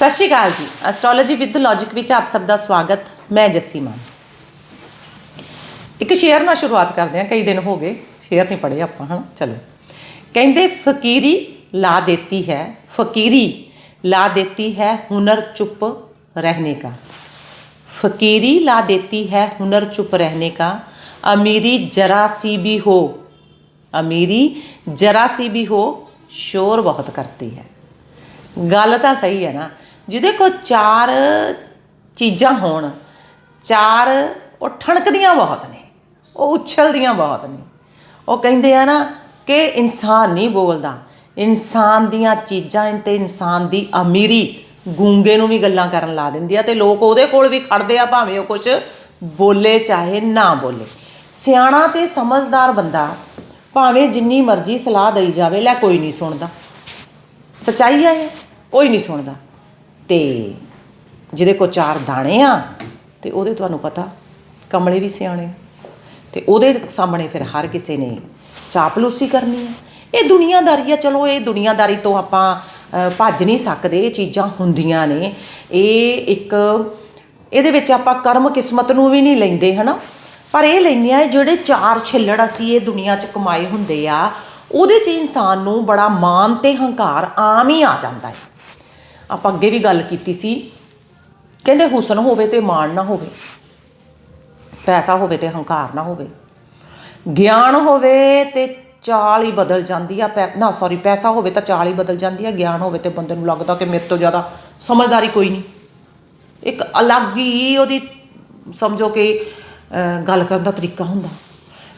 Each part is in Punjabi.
ਸਤਿ ਸ਼੍ਰੀ ਅਕਾਲ ਜੀ ਐਸਟ੍ਰੋਲੋਜੀ ਵਿਦ ਲੌਜਿਕ ਵਿੱਚ ਆਪ ਸਭ ਦਾ ਸਵਾਗਤ ਮੈਂ ਜੱਸੀ ਮਾਨ ਇੱਕ ਸ਼ੇਅਰ ਨਾਲ ਸ਼ੁਰੂਆਤ ਕਰਦੇ ਹਾਂ ਕਈ ਦਿਨ ਹੋ ਗਏ ਸ਼ੇਅਰ ਨਹੀਂ ਪੜ੍ਹੇ ਆਪਾਂ ਹਨਾ ਚਲੋ ਕਹਿੰਦੇ ਫਕੀਰੀ ਲਾ ਦੇਤੀ ਹੈ ਫਕੀਰੀ ਲਾ ਦੇਤੀ ਹੈ ਹੁਨਰ ਚੁੱਪ रहने का फकीरी ला देती है हुनर चुप रहने का अमीरी जरा सी भी हो अमीरी जरा सी भी हो शोर बहुत करती है ਗੱਲ ਤਾਂ ਸਹੀ ਹੈ ਨਾ ਜਿਹਦੇ ਕੋਲ ਚਾਰ ਚੀਜ਼ਾਂ ਹੋਣ, ਚਾਰ ਉਹ ਠਣਕਦੀਆਂ ਬਹੁਤ ਨੇ, ਉਹ ਉਛਲਦੀਆਂ ਬਹੁਤ ਨੇ। ਉਹ ਕਹਿੰਦੇ ਆ ਨਾ ਕਿ ਇਨਸਾਨ ਨਹੀਂ ਬੋਲਦਾ। ਇਨਸਾਨ ਦੀਆਂ ਚੀਜ਼ਾਂ ਤੇ ਇਨਸਾਨ ਦੀ ਅਮੀਰੀ ਗੂੰਗੇ ਨੂੰ ਵੀ ਗੱਲਾਂ ਕਰਨ ਲਾ ਦਿੰਦੀ ਆ ਤੇ ਲੋਕ ਉਹਦੇ ਕੋਲ ਵੀ ਖੜਦੇ ਆ, ਭਾਵੇਂ ਉਹ ਕੁਝ ਬੋਲੇ ਚਾਹੇ ਨਾ ਬੋਲੇ। ਸਿਆਣਾ ਤੇ ਸਮਝਦਾਰ ਬੰਦਾ ਭਾਵੇਂ ਜਿੰਨੀ ਮਰਜ਼ੀ ਸਲਾਹ ਦਈ ਜਾਵੇ, ਲੈ ਕੋਈ ਨਹੀਂ ਸੁਣਦਾ। ਸਚਾਈ ਹੈ ਇਹ, ਕੋਈ ਨਹੀਂ ਸੁਣਦਾ। ਤੇ ਜਿਹਦੇ ਕੋ ਚਾਰ ਦਾਣੇ ਆ, ਤੇ ਉਹਦੇ ਤੁਹਾਨੂੰ ਪਤਾ, ਕਮਲੇ ਵੀ ਸਿਆਣੇ ਤੇ ਉਹਦੇ ਸਾਹਮਣੇ ਫਿਰ ਹਰ ਕਿਸੇ ਨੇ ਚਾਪਲੂਸੀ ਕਰਨੀ ਹੈ ਇਹ ਦੁਨੀਆਦਾਰੀ ਆ, ਚਲੋ ਇਹ ਦੁਨੀਆਦਾਰੀ ਤੋਂ ਆਪਾਂ ਭੱਜ ਨਹੀਂ ਸਕਦੇ, ਇਹ ਚੀਜ਼ਾਂ ਹੁੰਦੀਆਂ ਨੇ। ਇਹ ਇੱਕ, ਇਹਦੇ ਵਿੱਚ ਆਪਾਂ ਕਰਮ ਕਿਸਮਤ ਨੂੰ ਵੀ ਨਹੀਂ ਲੈਂਦੇ, ਹਨਾ? ਪਰ ਇਹ ਲੈਂਦੇ ਆ ਜਿਹੜੇ ਚਾਰ ਛਿੱਲੜ ਅਸੀਂ ਇਹ ਦੁਨੀਆ 'ਚ ਕਮਾਏ ਹੁੰਦੇ ਆ, ਉਹਦੇ 'ਚ ਇਨਸਾਨ ਨੂੰ ਬੜਾ ਮਾਣ ਤੇ ਹੰਕਾਰ ਆਮ ਹੀ ਆ ਜਾਂਦਾ ਹੈ। ਆਪਾਂ ਅੱਗੇ ਵੀ ਗੱਲ ਕੀਤੀ ਸੀ, ਕਹਿੰਦੇ ਹੁਸਨ ਹੋਵੇ ਤੇ ਮਾਣ ਨਾ ਹੋਵੇ, ਪੈਸਾ ਹੋਵੇ ਤੇ ਹੰਕਾਰ ਨਾ ਹੋਵੇ, ਗਿਆਨ ਹੋਵੇ ਤੇ ਚਾਲ ਹੀ ਬਦਲ ਜਾਂਦੀ ਆ, ਪੈ ਨਾ ਸੌਰੀ ਪੈਸਾ ਹੋਵੇ ਤਾਂ ਚਾਲ ਹੀ ਬਦਲ ਜਾਂਦੀ ਆ, ਗਿਆਨ ਹੋਵੇ ਤੇ ਬੰਦੇ ਨੂੰ ਲੱਗਦਾ ਕਿ ਮੇਰੇ ਤੋਂ ਜ਼ਿਆਦਾ ਸਮਝਦਾਰੀ ਕੋਈ ਨਹੀਂ। ਇੱਕ ਅਲੱਗ ਹੀ ਉਹਦੀ, ਸਮਝੋ ਕਿ ਗੱਲ ਕਰਨ ਦਾ ਤਰੀਕਾ ਹੁੰਦਾ।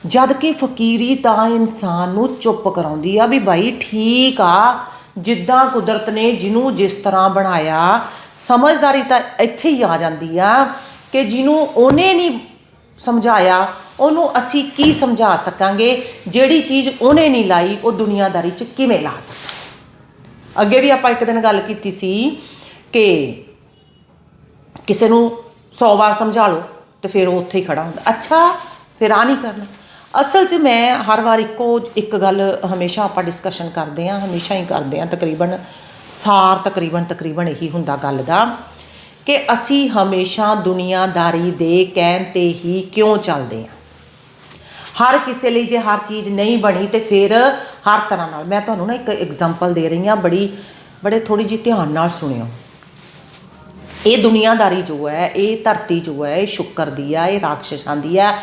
ਜਦ ਕਿ ਫਕੀਰੀ ਤਾਂ ਇਨਸਾਨ ਨੂੰ ਚੁੱਪ ਕਰਾਉਂਦੀ ਆ ਵੀ ਭਾਈ ਠੀਕ ਆ ਜਿੱਦਾਂ ਕੁਦਰਤ ਨੇ ਜਿਹਨੂੰ ਜਿਸ ਤਰ੍ਹਾਂ ਬਣਾਇਆ, ਸਮਝਦਾਰੀ ਤਾਂ ਇੱਥੇ ਹੀ ਆ ਜਾਂਦੀ ਆ ਕਿ ਜਿਹਨੂੰ ਉਹਨੇ ਨਹੀਂ ਸਮਝਾਇਆ, ਉਹਨੂੰ ਅਸੀਂ ਕੀ ਸਮਝਾ ਸਕਾਂਗੇ? ਜਿਹੜੀ ਚੀਜ਼ ਉਹਨੇ ਨਹੀਂ ਲਾਈ, ਉਹ ਦੁਨੀਆਦਾਰੀ 'ਚ ਕਿਵੇਂ ਲਾ ਸਕਦਾ? ਅੱਗੇ ਵੀ ਆਪਾਂ ਇੱਕ ਦਿਨ ਗੱਲ ਕੀਤੀ ਸੀ ਕਿ ਕਿਸੇ ਨੂੰ 100 ਵਾਰ ਸਮਝਾ ਲਓ ਤੇ ਫਿਰ ਉਹ ਉੱਥੇ ਹੀ ਖੜਾ ਹੁੰਦਾ। ਅੱਛਾ, ਫਿਰ ਆ ਨਹੀਂ ਕਰਨਾ। ਅਸਲ 'ਚ ਮੈਂ ਹਰ ਵਾਰ ਇੱਕੋ ਇੱਕ ਗੱਲ ਹਮੇਸ਼ਾ ਆਪਾਂ ਡਿਸਕਸ਼ਨ ਕਰਦੇ ਹਾਂ, ਹਮੇਸ਼ਾ ਹੀ ਕਰਦੇ ਹਾਂ, ਤਕਰੀਬਨ ਸਾਰ ਤਕਰੀਬਨ ਤਕਰੀਬਨ ਇਹੀ ਹੁੰਦਾ ਗੱਲ ਦਾ ਕਿ ਅਸੀਂ ਹਮੇਸ਼ਾ ਦੁਨੀਆਦਾਰੀ ਦੇ ਕਹਿਣ ਤੇ ਹੀ ਕਿਉਂ ਚੱਲਦੇ ਹਾਂ। ਹਰ ਕਿਸੇ ਲਈ ਜੇ ਹਰ ਚੀਜ਼ ਨਹੀਂ ਬਣੀ ਤੇ ਫਿਰ ਹਰ ਤਰ੍ਹਾਂ ਨਾਲ, ਮੈਂ ਤੁਹਾਨੂੰ ਨਾ ਇੱਕ ਐਗਜ਼ਾਮਪਲ ਦੇ ਰਹੀ ਹਾਂ, ਬੜੀ, ਬੜੇ ਥੋੜੀ ਜਿਹੀ ਧਿਆਨ ਨਾਲ ਸੁਣਿਓ। ਇਹ ਦੁਨੀਆਦਾਰੀ ਜੋ ਹੈ, ਇਹ ਧਰਤੀ ਜੋ ਹੈ, ਇਹ ਸ਼ੁਕਰ ਦੀ ਆ ਇਹ ਰਾਖਸ਼ਾਂ ਦੀ ਆ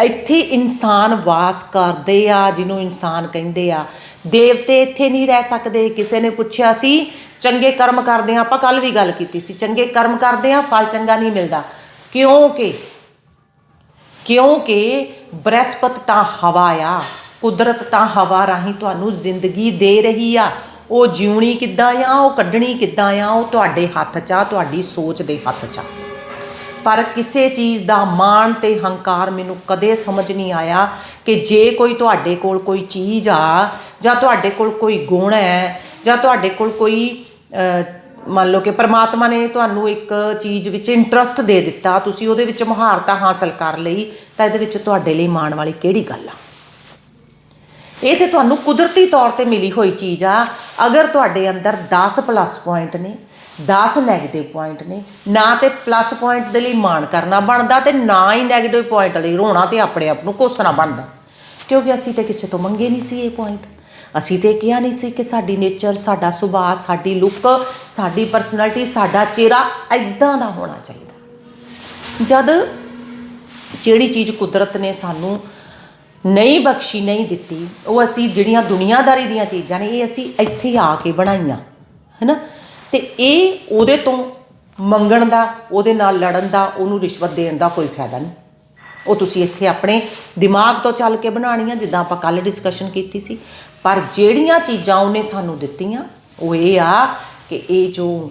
ਇੱਥੇ ਇਨਸਾਨ ਵਾਸ ਕਰਦੇ ਆ, ਜਿਹਨੂੰ ਇਨਸਾਨ ਕਹਿੰਦੇ ਆ। ਦੇਵਤੇ ਇੱਥੇ ਨਹੀਂ ਰਹਿ ਸਕਦੇ। ਕਿਸੇ ਨੇ ਪੁੱਛਿਆ ਸੀ, ਚੰਗੇ ਕਰਮ ਕਰਦੇ ਆ, ਆਪਾਂ ਕੱਲ ਵੀ ਗੱਲ ਕੀਤੀ ਸੀ। ਚੰਗੇ ਕਰਮ ਕਰਦੇ ਆ, ਫਲ ਚੰਗਾ ਨਹੀਂ ਮਿਲਦਾ। ਕਿਉਂਕਿ ਕਿਉਂਕਿ ਬ੍ਰਹਸਪਤ ਤਾਂ ਹਵਾ ਆ, ਕੁਦਰਤ ਤਾਂ ਹਵਾ ਰਾਹੀਂ ਤੁਹਾਨੂੰ ਜ਼ਿੰਦਗੀ ਦੇ ਰਹੀ ਆ। ਉਹ ਜਿਉਣੀ ਕਿੱਦਾਂ ਆ, ਉਹ ਕੱਢਣੀ ਕਿੱਦਾਂ ਆ, ਉਹ ਤੁਹਾਡੇ ਹੱਥ 'ਚ ਆ, ਤੁਹਾਡੀ ਸੋਚ ਦੇ ਹੱਥ 'ਚ ਆ। ਪਰ ਕਿਸੇ ਚੀਜ਼ ਦਾ ਮਾਣ ਤੇ ਹੰਕਾਰ ਮੈਨੂੰ ਕਦੇ ਸਮਝ ਨਹੀਂ ਆਇਆ ਕਿ ਜੇ ਕੋਈ ਤੁਹਾਡੇ ਕੋਲ ਕੋਈ ਚੀਜ਼ ਆ, ਜਾਂ ਤੁਹਾਡੇ ਕੋਲ ਕੋਈ ਗੁਣ ਹੈ, ਜਾਂ ਤੁਹਾਡੇ ਕੋਲ ਕੋਈ ਮੰਨ ਲਓ ਕਿ ਪ੍ਰਮਾਤਮਾ ਨੇ ਤੁਹਾਨੂੰ ਇੱਕ ਚੀਜ਼ ਵਿੱਚ ਇੰਟਰਸਟ ਦੇ ਦਿੱਤਾ, ਤੁਸੀਂ ਉਹਦੇ ਵਿੱਚ ਮਹਾਰਤਾ ਹਾਸਲ ਕਰ ਲਈ, ਤਾਂ ਇਹਦੇ ਵਿੱਚ ਤੁਹਾਡੇ ਲਈ ਮਾਣ ਵਾਲੀ ਕਿਹੜੀ ਗੱਲ ਆ? ਇਹ ਤੇ ਤੁਹਾਨੂੰ ਕੁਦਰਤੀ ਤੌਰ ਤੇ ਮਿਲੀ ਹੋਈ ਚੀਜ਼ ਆ। ਅਗਰ ਤੁਹਾਡੇ ਅੰਦਰ 10 ਪਲੱਸ ਪੁਆਇੰਟ ਨੇ 10 네ਗੇਟਿਵ ਪੁਆਇੰਟ ਨੇ। ਨਾ ਤੇ ਪਲੱਸ ਪੁਆਇੰਟ ਦੇ ਲਈ ਮਾਣ ਕਰਨਾ ਬਣਦਾ ਤੇ ਨਾ ਹੀ 네ਗੇਟਿਵ ਪੁਆਇੰਟ ਲਈ ਰੋਣਾ ਤੇ ਆਪਣੇ ਆਪ ਨੂੰ ਕੋਸਣਾ ਬਣਦਾ। ਕਿਉਂਕਿ ਅਸੀਂ ਤੇ ਕਿਸੇ ਤੋਂ ਮੰਗੇ ਨਹੀਂ ਸੀ ਇਹ ਪੁਆਇੰਟ ਅਸੀਂ ਤੇ ਕਿਹਾ ਨਹੀਂ ਸੀ ਕਿ ਸਾਡੀ ਨੇਚਰ ਸਾਡਾ ਸੁਭਾਅ, ਸਾਡੀ ਲੁੱਕ ਸਾਡੀ ਪਰਸਨੈਲਿਟੀ ਸਾਡਾ ਚਿਹਰਾ ਐਦਾਂ ਦਾ ਹੋਣਾ ਚਾਹੀਦਾ। ਜਦ ਜਿਹੜੀ ਚੀਜ਼ ਕੁਦਰਤ ਨੇ ਸਾਨੂੰ ਨਹੀਂ ਬਖਸ਼ੀ, ਨਹੀਂ ਦਿੱਤੀ, ਉਹ ਅਸੀਂ ਜਿਹੜੀਆਂ ਦੁਨੀਆਦਾਰੀ ਦੀਆਂ ਚੀਜ਼ਾਂ ਨੇ, ਇਹ ਅਸੀਂ ਇੱਥੇ ਆ ਕੇ ਬਣਾਈਆਂ, ਹੈਨਾ? ਤੇ ਇਹ ਉਹਦੇ ਤੋਂ ਮੰਗਣ ਦਾ, ਉਹਦੇ ਨਾਲ ਲੜਨ ਦਾ, ਉਹਨੂੰ ਰਿਸ਼ਵਤ ਦੇਣ ਦਾ ਕੋਈ ਫਾਇਦਾ ਨਹੀਂ। ਉਹ ਤੁਸੀਂ ਇੱਥੇ ਆਪਣੇ ਦਿਮਾਗ ਤੋਂ ਚੱਲ ਕੇ ਬਣਾਉਣੀਆਂ, ਜਿੱਦਾਂ ਆਪਾਂ ਕੱਲ ਡਿਸਕਸ਼ਨ ਕੀਤੀ ਸੀ। ਪਰ ਜਿਹੜੀਆਂ ਚੀਜ਼ਾਂ ਉਹਨੇ ਸਾਨੂੰ ਦਿੱਤੀਆਂ, ਉਹ ਇਹ ਆ ਕਿ ਇਹ ਜੋ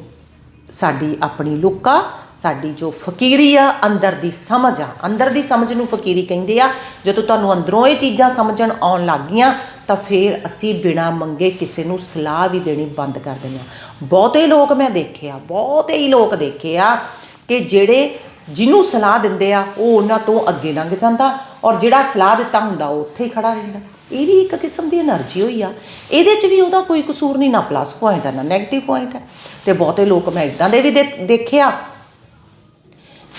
ਸਾਡੀ ਆਪਣੀ ਲੁੱਕ ਆ, ਸਾਡੀ ਜੋ ਫਕੀਰੀ ਆ, ਅੰਦਰ ਦੀ ਸਮਝ ਆ। ਅੰਦਰ ਦੀ ਸਮਝ ਨੂੰ ਫਕੀਰੀ ਕਹਿੰਦੇ ਆ। ਜਦੋਂ ਤੁਹਾਨੂੰ ਅੰਦਰੋਂ ਇਹ ਚੀਜ਼ਾਂ ਸਮਝਣ ਆਉਣ ਲੱਗ ਗਈਆਂ ਤਾਂ ਫਿਰ ਅਸੀਂ ਬਿਨਾਂ ਮੰਗੇ ਕਿਸੇ ਨੂੰ ਸਲਾਹ ਵੀ ਦੇਣੀ ਬੰਦ ਕਰ ਦਿੰਦੇ ਹਾਂ। ਬਹੁਤੇ ਲੋਕ ਮੈਂ ਦੇਖਿਆ, ਬਹੁਤੇ ਹੀ ਲੋਕ ਦੇਖੇ ਆ ਕਿ ਜਿਹੜੇ ਜਿਹਨੂੰ ਸਲਾਹ ਦਿੰਦੇ ਆ, ਉਹ ਉਹਨਾਂ ਤੋਂ ਅੱਗੇ ਲੰਘ ਜਾਂਦਾ ਔਰ ਜਿਹੜਾ ਸਲਾਹ ਦਿੱਤਾ ਹੁੰਦਾ, ਉਹ ਉੱਥੇ ਹੀ ਖੜਾ ਰਹਿੰਦਾ। ਇਹ ਵੀ ਇੱਕ ਕਿਸਮ ਦੀ એનર્ਜੀ ਹੋਈ ਆ। ਇਹਦੇ 'ਚ ਵੀ ਉਹਦਾ ਕੋਈ ਕਸੂਰ ਨਹੀਂ, ਨਾ ਪਲੱਸ ਪੁਆਇੰਟ ਆ ਨਾ ਨੈਗੇਟਿਵ ਪੁਆਇੰਟ ਹੈ। ਤੇ ਬਹੁਤੇ ਲੋਕ ਮੈਂ ਇਦਾਂ ਦੇ ਵੀ ਦੇਖਿਆ।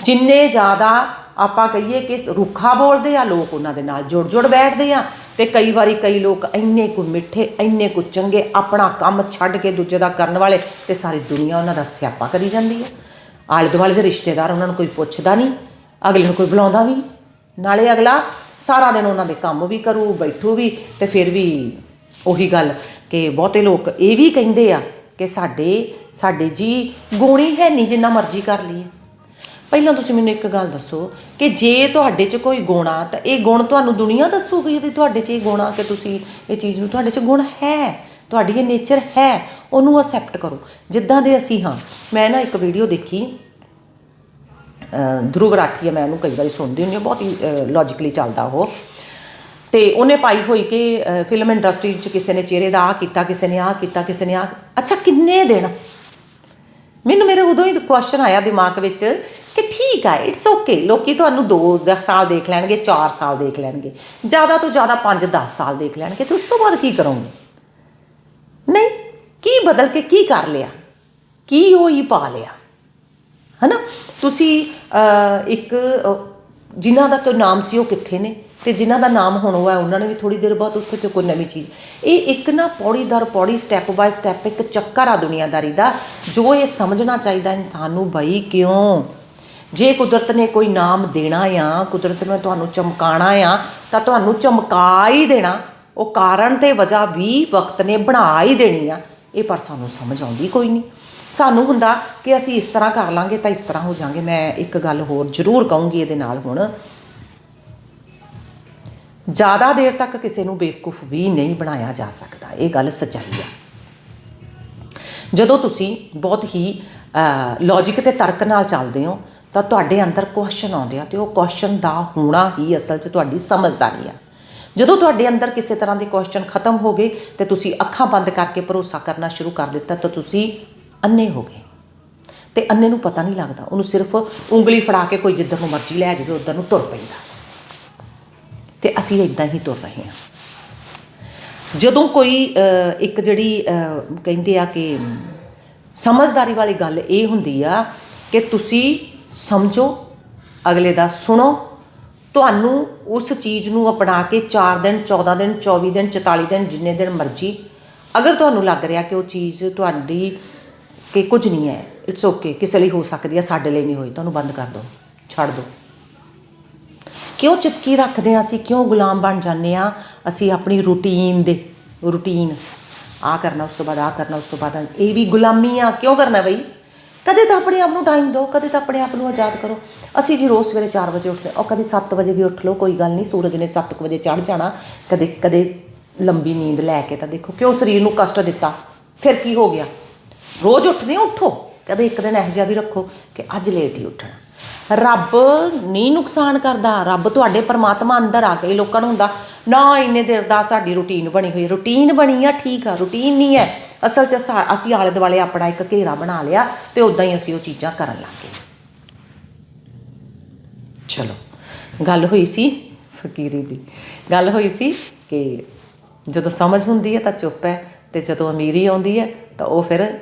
ਜਿੰਨੇ ਜ਼ਿਆਦਾ ਆਪਾਂ ਕਹੀਏ ਕਿ ਰੁੱਖਾ ਬੋਲਦੇ ਆ, ਲੋਕ ਉਹਨਾਂ ਦੇ ਨਾਲ ਜੁੜ ਜੁੜ ਬੈਠਦੇ ਆ। ਤੇ ਕਈ ਵਾਰੀ ਕਈ ਲੋਕ ਇੰਨੇ ਕੁ ਮਿੱਠੇ, ਇੰਨੇ ਕੁ ਚੰਗੇ ਆਪਣਾ ਕੰਮ ਛੱਡ ਕੇ ਦੂਜੇ ਦਾ ਕਰਨ ਵਾਲੇ ਤੇ ਸਾਰੀ ਦੁਨੀਆ ਉਹਨਾਂ ਦਾ ਸਿਆਪਾ ਕਰੀ ਜਾਂਦੀ ਹੈ। ਆਲੇ ਦੁਆਲੇ ਦੇ ਰਿਸ਼ਤੇਦਾਰ ਉਹਨਾਂ ਨੂੰ ਕੋਈ ਪੁੱਛਦਾ ਨਹੀਂ, ਅਗਲੇ ਨੂੰ ਕੋਈ ਬੁਲਾਉਂਦਾ ਵੀ ਨਾਲੇ ਅਗਲਾ ਸਾਰਾ ਦਿਨ ਉਹਨਾਂ ਦੇ ਕੰਮ ਵੀ ਕਰੂ, ਬੈਠੂ ਵੀ ਤੇ ਫਿਰ ਵੀ ਉਹੀ ਗੱਲ ਕਿ ਬਹੁਤੇ ਲੋਕ ਇਹ ਵੀ ਕਹਿੰਦੇ ਆ ਕਿ ਸਾਡੇ ਸਾਡੇ ਜੀ ਗੁਣੀ ਹੈ ਨਹੀਂ ਜਿੰਨਾ ਮਰਜ਼ੀ ਕਰ ਲਈਏ। ਪਹਿਲਾਂ ਤੁਸੀਂ ਮੈਨੂੰ ਇੱਕ ਗੱਲ ਦੱਸੋ ਕਿ ਜੇ ਤੁਹਾਡੇ 'ਚ ਕੋਈ ਗੁਣ ਆ, ਤਾਂ ਇਹ ਗੁਣ ਤੁਹਾਨੂੰ ਦੁਨੀਆ ਦੱਸੂਗੀ ਵੀ ਤੁਹਾਡੇ 'ਚ ਇਹ ਗੁਣ ਆ ਕਿ ਤੁਸੀਂ ਇਹ ਚੀਜ਼ ਨੂੰ ਤੁਹਾਡੇ 'ਚ ਗੁਣ ਹੈ, ਤੁਹਾਡੀ ਇਹ ਨੇਚਰ ਹੈ, ਉਹਨੂੰ ਅਸੈਪਟ ਕਰੋ। ਜਿੱਦਾਂ ਦੇ ਅਸੀਂ ਹਾਂ, ਮੈਂ ਨਾ ਇੱਕ ਵੀਡੀਓ ਦੇਖੀ, ਅਹ, ਧਰੁਵ ਰਾਠੀ ਹੈ ਮੈਂ ਉਹਨੂੰ ਕਈ ਵਾਰੀ ਸੁਣਦੀ ਹੁੰਦੀ ਹਾਂ, ਬਹੁਤ ਹੀ ਲੌਜੀਕਲੀ ਚੱਲਦਾ ਉਹ। ਤੇ ਉਹਨੇ ਪਾਈ ਹੋਈ ਕਿ ਫਿਲਮ ਇੰਡਸਟਰੀ 'ਚ ਕਿਸੇ ਨੇ ਚਿਹਰੇ ਦਾ ਆ ਕੀਤਾ, ਕਿਸੇ ਨੇ ਆ ਕੀਤਾ, ਕਿਸੇ ਨੇ ਆ ਅੱਛਾ, ਕਿੰਨੇ ਦਿਨ? ਮੈਨੂੰ ਮੇਰੇ ਉਦੋਂ ਹੀ ਕੁਐਸਚਨ ਆਇਆ ਦਿਮਾਗ ਵਿੱਚ ਕਿ ਠੀਕ ਆ ਇਟਸ ਓਕੇ ਲੋਕੀ ਤੁਹਾਨੂੰ 2 ਸਾਲ ਦੇਖ ਲੈਣਗੇ 4 ਸਾਲ ਦੇਖ ਲੈਣਗੇ, ਜ਼ਿਆਦਾ ਤੋਂ ਜ਼ਿਆਦਾ 5 10 ਸਾਲ ਦੇਖ ਲੈਣਗੇ, ਤੇ ਉਸ ਤੋਂ ਬਾਅਦ ਕੀ ਕਰੋਗੇ? ਨਹੀਂ, ਕੀ ਬਦਲ ਕੇ ਕੀ ਕਰ ਲਿਆ? ਕੀ ਹੋਈ ਪਾ ਲਿਆ? ਹਨਾ? ਤੁਸੀਂ ਇੱਕ ਜਿਨ੍ਹਾਂ ਦਾ ਕੋਈ ਨਾਮ ਸੀ ਉਹ ਕਿੱਥੇ ਨੇ? ਤੇ ਜਿਨ੍ਹਾਂ ਦਾ ਨਾਮ ਹੁਣ ਹੋਇਆ ਉਹਨਾਂ ਨੇ ਵੀ ਥੋੜੀ ਦੇਰ ਬਾਅਦ ਉੱਥੇ ਤੇ ਕੋਈ ਨਵੀਂ ਚੀਜ਼। ਇਹ ਇੱਕ ਨਾ ਪੌੜੀ ਦਰ ਪੌੜੀ ਸਟੈਪ ਬਾਏ ਸਟੈਪ ਇੱਕ ਚੱਕਰ ਆ ਦੁਨੀਆਦਾਰੀ ਦਾ, ਜੋ ਇਹ ਸਮਝਣਾ ਚਾਹੀਦਾ ਇਨਸਾਨ ਨੂੰ ਬਈ ਕਿਉਂ? ਜੇ ਕੁਦਰਤ ਨੇ ਕੋਈ ਨਾਮ ਦੇਣਾ ਆ, ਕੁਦਰਤ ਨੇ ਤੁਹਾਨੂੰ ਚਮਕਾਣਾ ਆ, ਤਾਂ ਤੁਹਾਨੂੰ ਚਮਕਾ ਹੀ ਦੇਣਾ। ਉਹ ਕਾਰਨ ਤੇ ਵਜ੍ਹਾ ਵੀ ਵਕਤ ਨੇ ਬਣਾ ਹੀ ਦੇਣੀ ਆ। ਇਹ ਪਰ ਸਾਨੂੰ ਸਮਝ ਆਉਂਦੀ ਕੋਈ ਨਹੀਂ। ਸਾਨੂੰ ਹੁੰਦਾ ਕਿ ਅਸੀਂ ਇਸ ਤਰ੍ਹਾਂ ਕਰ ਲਾਂਗੇ ਤਾਂ ਇਸ ਤਰ੍ਹਾਂ ਹੋ ਜਾਾਂਗੇ। ਮੈਂ ਇੱਕ ਗੱਲ ਹੋਰ ਜ਼ਰੂਰ ਕਹੂੰਗੀ ਇਹਦੇ ਨਾਲ ਹੁਣ। ਜ਼ਿਆਦਾ ਦੇਰ ਤੱਕ ਕਿਸੇ ਨੂੰ ਬੇਵਕੂਫ ਵੀ ਨਹੀਂ ਬਣਾਇਆ ਜਾ ਸਕਦਾ। ਇਹ ਗੱਲ ਸੱਚਾਈ ਹੈ ਜਦੋਂ ਤੁਸੀਂ ਬਹੁਤ ਹੀ ਲੌਜੀਕ ਤੇ ਤਰਕ ਨਾਲ ਚੱਲਦੇ ਹੋ, ਤਾਂ ਤੁਹਾਡੇ ਅੰਦਰ ਕੁਐਸਚਨ ਆਉਂਦੇ ਆ ਤੇ ਉਹ ਕੁਐਸਚਨ ਦਾ ਹੋਣਾ ਹੀ ਅਸਲ 'ਚ ਤੁਹਾਡੀ ਸਮਝਦਾਰੀ ਆ। ਜਦੋਂ ਤੁਹਾਡੇ ਅੰਦਰ ਕਿਸੇ ਤਰ੍ਹਾਂ ਦੇ ਕੁਐਸਚਨ ਖਤਮ ਹੋ ਗਏ ਤੇ ਤੁਸੀਂ ਅੱਖਾਂ ਬੰਦ ਕਰਕੇ ਭਰੋਸਾ ਕਰਨਾ ਸ਼ੁਰੂ ਕਰ ਦਿੱਤਾ, ਤਾਂ ਤੁਸੀਂ ਅੰਨੇ ਹੋ ਗਏ। ਤੇ ਅੰਨੇ ਨੂੰ ਪਤਾ ਨਹੀਂ ਲੱਗਦਾ। ਉਹਨੂੰ ਸਿਰਫ ਉਂਗਲੀ ਫੜਾ ਕੇ ਕੋਈ ਜਿੱਧਰ ਨੂੰ ਮਰਜ਼ੀ ਲੈ ਜਾਵੇ, ਉਧਰ ਨੂੰ ਤੁਰ ਪੈਂਦਾ। ਤੇ ਅਸੀਂ ਇਦਾਂ ਹੀ ਤੁਰ ਰਹੇ ਹਾਂ। ਜਦੋਂ ਕੋਈ ਇੱਕ ਜਿਹੜੀ ਕਹਿੰਦੇ ਆ ਕਿ ਸਮਝਦਾਰੀ ਵਾਲੀ ਗੱਲ ਇਹ ਹੁੰਦੀ ਆ ਕਿ ਤੁਸੀਂ ਸਮਝੋ, ਅਗਲੇ ਦਾ ਸੁਣੋ, ਤੁਹਾਨੂੰ ਉਸ ਚੀਜ਼ ਨੂੰ ਅਪਣਾ ਕੇ 4 ਦਿਨ 14 ਦਿਨ 24 ਦਿਨ 44 ਦਿਨ, ਜਿੰਨੇ ਦਿਨ ਮਰਜ਼ੀ, ਅਗਰ ਤੁਹਾਨੂੰ ਲੱਗ ਰਿਹਾ ਕਿ ਉਹ ਚੀਜ਼ ਤੁਹਾਡੀ ਕਿ ਕੁਝ ਨਹੀਂ ਹੈ ਇਟਸ ਓਕੇ ਕਿਸੇ ਲਈ ਹੋ ਸਕਦੀ ਹੈ ਸਾਡੇ ਲਈ ਨਹੀਂ ਹੋਈ, ਤੁਹਾਨੂੰ ਬੰਦ ਕਰ ਦਿਓ, ਛੱਡ ਦਿਓ। ਕਿਉਂ ਚਿਪਕੀ ਰੱਖਦੇ ਆ ਅਸੀਂ? ਕਿਉਂ ਗੁਲਾਮ ਬਣ ਜਾਂਦੇ ਆ ਅਸੀਂ ਆਪਣੀ ਰੂਟੀਨ ਦੇ ਰੂਟੀਨ ਆ ਕਰਨਾ, ਉਸ ਤੋਂ ਬਾਅਦ ਆ ਕਰਨਾ, ਉਸ ਤੋਂ ਬਾਅਦ ਇਹ ਵੀ ਗੁਲਾਮੀ ਆ। ਕਿਉਂ ਕਰਨਾ ਬਈ? ਕਦੇ ਤਾਂ ਆਪਣੇ ਆਪ ਨੂੰ ਟਾਈਮ ਦਿਓ, ਕਦੇ ਤਾਂ ਆਪਣੇ ਆਪ ਨੂੰ ਆਜ਼ਾਦ ਕਰੋ। ਅਸੀਂ ਜੀ ਰੋਜ਼ ਸਵੇਰੇ 4 ਵਜੇ ਉੱਠਦੇ ਉਹ ਕਦੇ 7 ਵਜੇ ਵੀ ਉੱਠ ਲਓ, ਕੋਈ ਗੱਲ ਨਹੀਂ। ਸੂਰਜ ਨੇ 7 ਵਜੇ ਚੜ ਜਾਣਾ। ਕਦੇ ਕਦੇ ਲੰਬੀ ਨੀਂਦ ਲੈ ਕੇ ਤਾਂ ਦੇਖੋ, ਕਿਉਂ ਸਰੀਰ ਨੂੰ ਕਸ਼ਟ ਦਿੱਤਾ? ਫਿਰ ਕੀ ਹੋ ਗਿਆ? ਰੋਜ਼ ਉੱਠਦੇ ਹੋ, ਉੱਠੋ। ਕਦੇ ਇੱਕ ਦਿਨ ਇਹੋ ਜਿਹਾ ਵੀ ਰੱਖੋ ਕਿ ਅੱਜ ਲੇਟ ਹੀ ਉੱਠਣਾ। ਰੱਬ ਨਹੀਂ ਨੁਕਸਾਨ ਕਰਦਾ, ਰੱਬ ਤੁਹਾਡੇ ਪਰਮਾਤਮਾ ਅੰਦਰ ਆ ਕੇ ਲੋਕਾਂ ਨੂੰ ਹੁੰਦਾ, ਨਾ ਇੰਨੇ ਦੇਰ ਦਾ ਸਾਡੀ ਰੁਟੀਨ ਬਣੀ ਹੋਈ, ਰੁਟੀਨ ਬਣੀ ਆ, ਠੀਕ ਆ, ਰੁਟੀਨ ਨਹੀਂ ਹੈ। ਅਸਲ 'ਚ ਸਾ- ਅਸੀਂ ਆਲੇ ਦੁਆਲੇ ਆਪਣਾ ਇੱਕ ਘੇਰਾ ਬਣਾ ਲਿਆ ਤੇ ਉਦਾਂ ਹੀ ਅਸੀਂ ਉਹ ਚੀਜ਼ਾਂ ਕਰਨ ਲੱਗ ਗਏ। ਚਲੋ, ਗੱਲ ਹੋਈ ਸੀ ਫਕੀਰੀ ਦੀ, ਗੱਲ ਹੋਈ ਸੀ ਕਿ ਜਦੋਂ ਸਮਝ ਹੁੰਦੀ ਹੈ ਤਾਂ ਚੁੱਪ ਹੈ ਤੇ ਜਦੋਂ ਅਮੀਰੀ ਆਉਂਦੀ ਹੈ ਤਾਂ ਉਹ ਫਿਰ